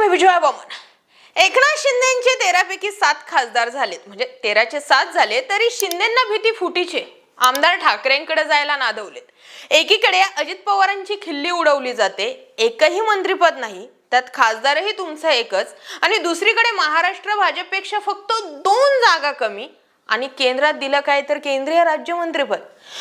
मी विजया वामन एकनाथ शिंदेचे तेरापैकी सात खासदार झालेत. म्हणजे तेराचे सात झाले तरी शिंदेना भीती फुटीचे. आमदार ठाकरेंकडे जायला नादवलेत. एकीकडे अजित पवारांची खिल्ली उडवली जाते एकही मंत्रीपद नाही त्यात खासदारही तुमचं एकच आणि दुसरीकडे महाराष्ट्र भाजपपेक्षा फक्त दोन जागा कमी आणि केंद्रात दिलं काय तर केंद्रीय राज्यमंत्रीपद.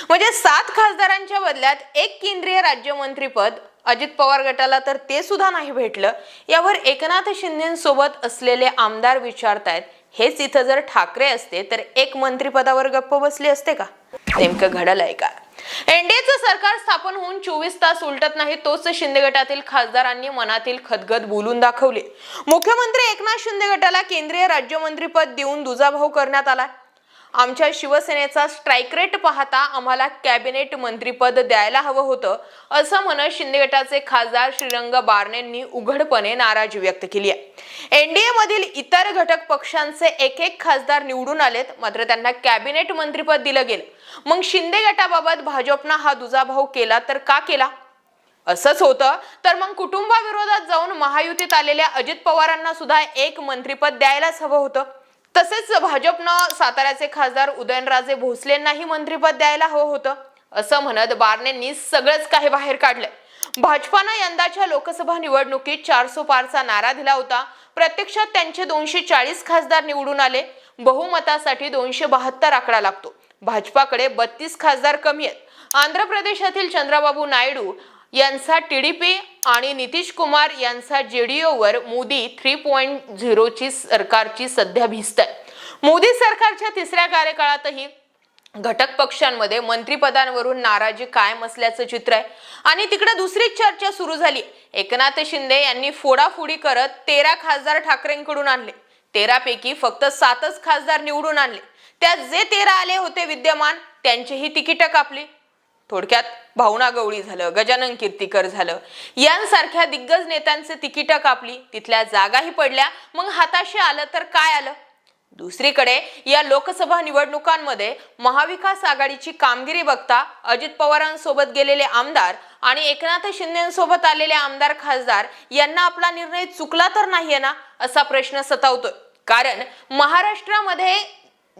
म्हणजे सात खासदारांच्या बदल्यात एक केंद्रीय राज्यमंत्रीपद अजित पवार गटाला तर ते सुद्धा नाही भेटलं. यावर एकनाथ शिंदेसोबत असलेले आमदार विचारतायत हेच इथं जर ठाकरे असते तर एक मंत्रीपदावर गप्प बसली असते का? नेमकं घडलंय का? एनडीएचं सरकार स्थापन होऊन चोवीस तास उलटत नाही तोच शिंदे गटातील खासदारांनी मनातील खदगद बोलून दाखवले. मुख्यमंत्री एकनाथ शिंदे गटाला केंद्रीय राज्यमंत्रीपद देऊन दुजाभाव करण्यात आला आमच्या शिवसेनेचा स्ट्राईक रेट पाहता आम्हाला कॅबिनेट मंत्रीपद द्यायला हवं होतं असं म्हणत शिंदे गटाचे खासदार श्रीरंग बारणेंनी उघडपणे नाराजी व्यक्त केली आहे. एनडीए मधील इतर घटक पक्षांचे एक एक खासदार निवडून आलेत मात्र त्यांना कॅबिनेट मंत्रीपद दिलं गेलं. मग शिंदे गटाबाबत भाजपनं हा दुजाभाव केला तर का केला? असंच होतं तर मग कुटुंबाविरोधात जाऊन महायुतीत आलेल्या अजित पवारांना सुद्धा एक मंत्रीपद द्यायलाच हवं होतं. तसेच भाजपनं साताऱ्याचे खासदार उदयनराजे भोसलेंनाही मंत्रीपद द्यायला हवं होतं. असं म्हणत बारणेंनी सगळंच काही बाहेर काढलंय. भाजपानं यंदाच्या लोकसभा निवडणुकीत चारसो पारचा नारा दिला होता. प्रत्यक्षात त्यांचे दोनशे चाळीस खासदार निवडून आले. बहुमतासाठी दोनशे बहात्तर आकडा लागतो. भाजपाकडे बत्तीस खासदार कमी आहेत. आंध्र प्रदेशातील चंद्रबाबू नायडू यांचा टी डी पी आणि नितीश कुमार यांचा जेडीओवर मोदी थ्री पॉईंट झिरोची सरकारची सध्या भिस्त आहे. मोदी सरकारच्या तिसऱ्या कार्यकाळातही घटक पक्षांमध्ये मंत्रिपदांवरून नाराजी कायम असल्याचं चित्र आहे. आणि तिकडे दुसरीच चर्चा सुरू झाली. एकनाथ शिंदे यांनी फोडाफोडी करत तेरा खासदार ठाकरेंकडून आणले. तेरापैकी फक्त सातच खासदार निवडून आणले. त्यात जे तेरा आले होते विद्यमान त्यांचीही तिकीटं कापली. थोडक्यात भावना गवळी झालं गजानन कीर्तीकर झालं. यांसारख्या दिग्गज नेत्यांचे तिकिटं कापली तिथल्या जागाही पडल्या मग हाताशी आलं तर काय आलं? दुसरीकडे या लोकसभा निवडणुकांमध्ये महाविकास आघाडीची कामगिरी बघता अजित पवारांसोबत गेलेले आमदार आणि एकनाथ शिंदेसोबत आलेले आमदार खासदार यांना आपला निर्णय चुकला तर नाहीये ना असा प्रश्न सतावतोय. कारण महाराष्ट्रामध्ये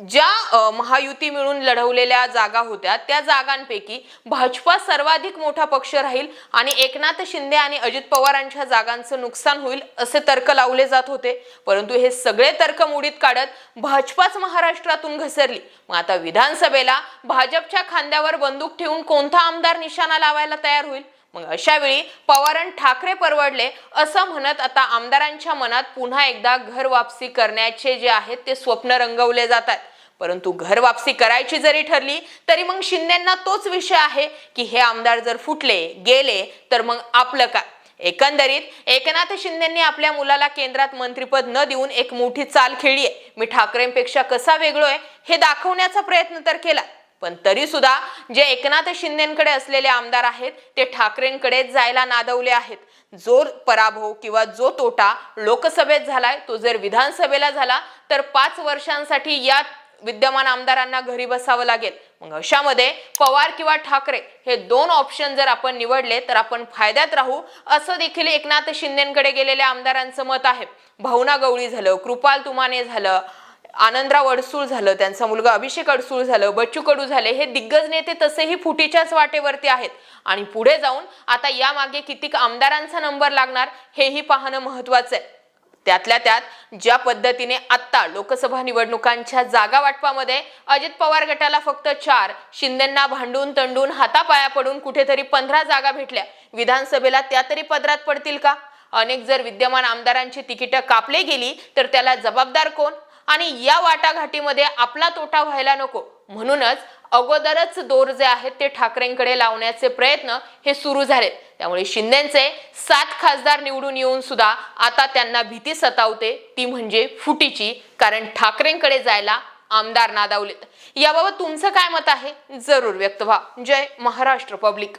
ज्या महायुती मिळून लढवलेल्या जागा होत्या त्या जागांपैकी भाजपा सर्वाधिक मोठा पक्ष राहील आणि एकनाथ शिंदे आणि अजित पवारांच्या जागांचं नुकसान होईल असे तर्क लावले जात होते. परंतु हे सगळे तर्क मुडीत काढत भाजपाच महाराष्ट्रातून घसरली. मग आता विधानसभेला भाजपच्या खांद्यावर बंदूक ठेवून कोणता आमदार निशाणा लावायला तयार होईल? मग अशावेळी वेळी ठाकरे परवडले असं म्हणत आता आमदारांच्या मनात पुन्हा एकदा घर वापसी करण्याचे जे आहेत ते स्वप्न रंगवले जातात. परंतु घर वापसी करायची जरी ठरली तरी मग शिंदेना तोच विषय आहे की हे आमदार जर फुटले गेले तर मग आपलं काय? एकंदरीत एकनाथ शिंदेंनी आपल्या मुलाला केंद्रात मंत्रीपद न देऊन एक मोठी चाल खेळली आहे. मी ठाकरेंपेक्षा कसा वेगळो आहे हे दाखवण्याचा प्रयत्न तर केला. पण तरी सुद्धा जे एकनाथ शिंदेकडे असलेले आमदार आहेत ते ठाकरेंकडे जायला नादवले आहेत. जो पराभव किंवा जो तोटा लोकसभेत झालाय तो जर विधानसभेला झाला तर पाच वर्षांसाठी या विद्यमान आमदारांना घरी बसावं लागेल. मग अशामध्ये पवार किंवा ठाकरे हे दोन ऑप्शन जर आपण निवडले तर आपण फायद्यात राहू असं देखील एकनाथ शिंदेकडे गेलेल्या आमदारांचं मत आहे. भावना गवळी झालं कृपाल तुमाने झालं आनंदराव अडसूळ झालं त्यांचा मुलगा अभिषेक अडसूळ झालं बच्चू कडू झाले हे दिग्गज नेते तसेही फुटीच्याच वाटेवरती आहेत. आणि पुढे जाऊन आता यामागे किती आमदारांचा नंबर लागणार हेही पाहणं महत्वाचं आहे. त्यातल्या त्यात ज्या पद्धतीने आत्ता लोकसभा निवडणुकांच्या जागा वाटपामध्ये अजित पवार गटाला फक्त चार शिंदेंना भांडून तंडून हातापाया पडून कुठेतरी पंधरा जागा भेटल्या. विधानसभेला त्या तरी पदरात पडतील का? अनेक जर विद्यमान आमदारांची तिकीटं कापले गेली तर त्याला जबाबदार कोण? आणि या वाटाघाटीमध्ये आपला तोटा व्हायला नको. म्हणूनच अगोदरच दोर जे आहेत ते ठाकरेंकडे लावण्याचे प्रयत्न हे सुरू झाले त्यामुळे शिंदेचे सात खासदार निवडून येऊन सुद्धा आता त्यांना भीती सतावते ती म्हणजे फुटीची कारण ठाकरेंकडे जायला आमदार नादावलेत. याबाबत तुमचं काय मत आहे? जरूर व्यक्त व्हा. जय महाराष्ट्र पब्लिक.